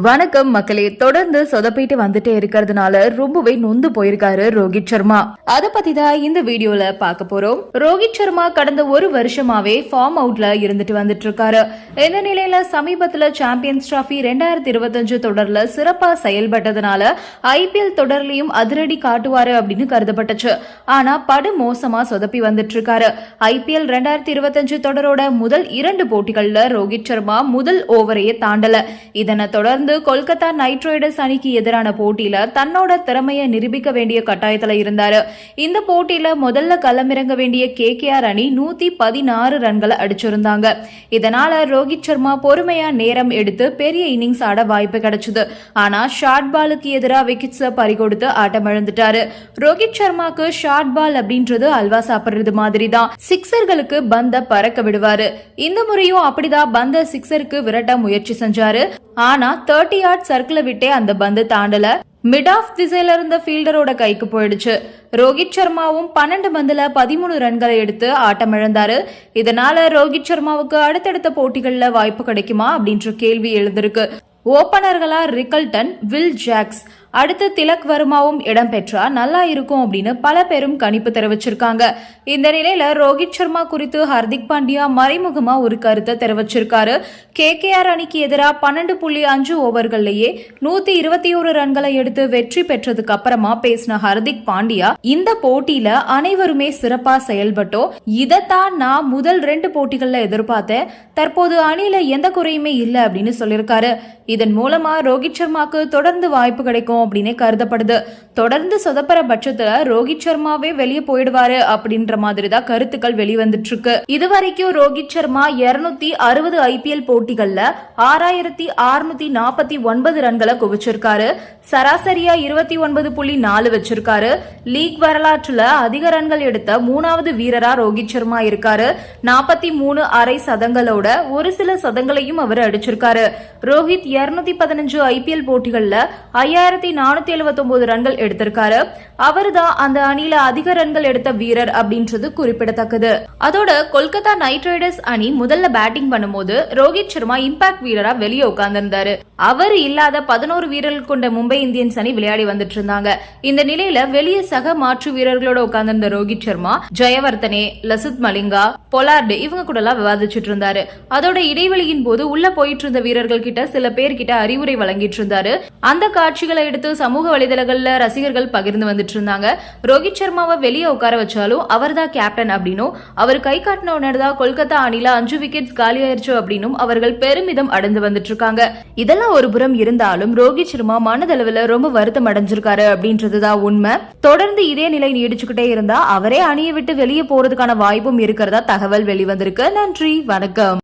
வணக்கம் மக்களே. தொடர்ந்து சொதப்பிட்டு வந்துட்டே இருக்கிறதுனால ரொம்பவே நொந்து போயிருக்காரு ரோஹித் சர்மா. அத பத்தி தான் இந்த வீடியோல பார்க்க போறோம். ரோஹித் சர்மா கடந்த ஒரு வருஷமாவே ஃபார்ம் அவுட்ல இருந்துட்டு வந்துட்டு இருக்காரு. இந்த நிலையில சமீபத்துல சாம்பியன்ஸ் டிராஃபி ரெண்டாயிரத்தி இருபத்தஞ்சு தொடர்ல சிறப்பா செயல்பட்டதுனால ஐபிஎல் தொடர்லயும் அதிரடி காட்டுவாரு அப்படின்னு கருதப்பட்டுச்சு. ஆனா படு மோசமா சொதப்பி வந்துட்டு இருக்காரு. ஐபிஎல் ரெண்டாயிரத்தி இருபத்தஞ்சு தொடரோட முதல் இரண்டு போட்டிகள்ல ரோஹித் சர்மா முதல் ஓவரையே தாண்டல. இதனை தொடர்ந்து கொல்கத்தா நைட் ரைடர்ஸ் அணிக்கு எதிரான போட்டியில தன்னோட திறமையை நிரூபிக்க வேண்டிய கட்டாயத்துல இருந்தாரு. இந்த போட்டியில முதல்ல களமிறங்க வேண்டிய கே அணி நூத்தி பதினாறு ரன்களை அடிச்சிருந்தாங்க. இதனால ரோஹித் சர்மா பொறுமையா நேரம் எடுத்து பெரிய இன்னிங்ஸ் ஆட வாய்ப்பு கிடைச்சது. ஆனா ஷார்ட் பாலுக்கு எதிராக விக்கெட்ஸ பறிகொடுத்து ஆட்டம் இழந்துட்டாரு. ரோஹித் சர்மாக்கு ஷார்ட் பால் அப்படின்றது அல்வா சாப்பிடுறது மாதிரி தான் சிக்ஸர்களுக்கு பந்த பறக்க விடுவாரு. இந்த முறையும் அப்படிதான் பந்த சிக்ஸருக்கு விரட்ட முயற்சி செஞ்சாரு. ஆனா தேர்ட்டி யார்ட் சர்க்கிளை விட்டே அந்த பந்து தாண்டல. மிட் ஆஃப் திசையில இருந்த ஃபீல்டரோட கைக்கு போயிடுச்சு. ரோஹித் சர்மாவும் பன்னெண்டு பந்துல பதிமூணு ரன்களை எடுத்து ஆட்டம் இழந்தாரு. இதனால ரோஹித் சர்மாவுக்கு அடுத்தடுத்த போட்டிகள்ல வாய்ப்பு கிடைக்குமா அப்படின்ற கேள்வி எழுந்திருக்கு. ஓபனர்களா ரிக்கல்டன் வில் ஜாக்ஸ். அடுத்து திலக் வர்மாவும் இடம்பெற்றா நல்லா இருக்கும் அப்படின்னு பல பேரும் கணிப்பு தெரிவிச்சிருக்காங்க. இந்த நிலையில ரோஹித் சர்மா குறித்து ஹர்திக் பாண்டியா மறைமுகமா ஒரு கருத்தை தெரிவிச்சிருக்காரு. கே அணிக்கு எதிராக பன்னெண்டு புள்ளி அஞ்சு ஓவர்கள்லயே நூத்தி இருபத்தி ஒரு ரன்களை எடுத்து வெற்றி பெற்றதுக்கு அப்புறமா பேசின ஹர்திக் பாண்டியா இந்த போட்டியில அனைவருமே சிறப்பா செயல்பட்டோம் இதைத்தான் நான் முதல் ரெண்டு போட்டிகள்ல எதிர்பார்த்தேன். தற்போது அணியில எந்த குறையுமே இல்லை அப்படின்னு சொல்லியிருக்காரு. இதன் மூலமா ரோஹித் சர்மாக்கு தொடர்ந்து வாய்ப்பு கிடைக்கும் அப்படின்னே கருதப்படுது. தொடர்ந்து சொதப்பற பட்சத்துல ரோஹித் சர்மாவே வெளியே போயிடுவாரு அப்படின்ற மாதிரி தான் கருத்துக்கள் வெளிவந்துட்டு இருக்கு இதுவரைக்கும் ரோஹித் சர்மா இருநூத்தி அறுபது ஐபிஎல் போட்டிகள்ல ஆறாயிரத்தி அறுநூத்தி நாற்பத்தி ஒன்பது ரன்களை குவிச்சிருக்காரு. சராசரியா இருபத்தி ஒன்பது புள்ளி நாலு வச்சிருக்காரு. லீக் வரலாற்றுல அதிக ரன்கள் எடுத்த மூணாவது வீரரா ரோஹித் சர்மா இருக்காரு. நாற்பத்தி மூணு அரை சதங்களோட ஒரு சில சதங்களையும் அவர் அடிச்சிருக்காரு. ரோஹித் இருநூத்தி பதினஞ்சு ஐபிஎல் போட்டிகள்ல ஐயாயிரத்தி நானூத்தி எழுபத்தி ஒன்பது ரன்கள் எடுத்திருக்காரு. அவர் தான் அந்த அணியில அதிக ரன்கள் எடுத்த வீரர் அப்படின்றது குறிப்பிடத்தக்கது. அதோட கொல்கத்தா நைட் ரைடர்ஸ் அணி முதல்ல பேட்டிங் பண்ணும்போது ரோஹித் சர்மா இம்பாக்ட் வீரரா வெளியே உட்கார்ந்திருந்தாரு. அவர் இல்லாத பதினோரு வீரர்கள் கொண்ட மும்பை இந்தியன்ஸ் அணி விளையாடி வந்துட்டு இருந்தாங்க இந்த நிலையில வெளியே சக மாற்று வீரர்களோட உட்கார்ந்திருந்த ரோஹித் சர்மா ஜெயவர்தனே லசித் மலிங்கா பொலார்டு இவங்க கூட எல்லாம் விவாதிச்சுட்டு இருந்தாரு அதோட இடைவெளியின் போது உள்ள போயிட்டு இருந்த வீரர்கள் கிட்ட சில பேர்கிட்ட அறிவுரை வழங்கிட்டு இருந்தாரு அந்த காட்சிகளை எடுத்து சமூக வலைதளங்கள்ல ரசிகர்கள் பகிர்ந்து வந்துட்டு இருந்தாங்க. ரோஹித் சர்மாவை வெளியே உட்கார வச்சாலும் அவர் தான் கேப்டன் அப்படின்னும் அவர் கை காட்டின உடனே தான் கொல்கத்தா அணில அஞ்சு விக்கெட்ஸ் காலியாயிருச்சு அப்படின்னும் அவர்கள் பெருமிதம் அடைந்து வந்துட்டு இருக்காங்க. இதெல்லாம் ஒரு புறம் இருந்தாலும் ரோஹித் சர்மா மனதளவுல ரொம்ப வருத்தம் அடைஞ்சிருக்காரு அப்படின்றதுதான் உண்மை. தொடர்ந்து இதே நிலை நீடிச்சுக்கிட்டே இருந்தா அவரே அணியை விட்டு வெளியே போறதுக்கான வாய்ப்பும் இருக்கிறதா தகவல் வெளிவந்திருக்கு. நன்றி வணக்கம்.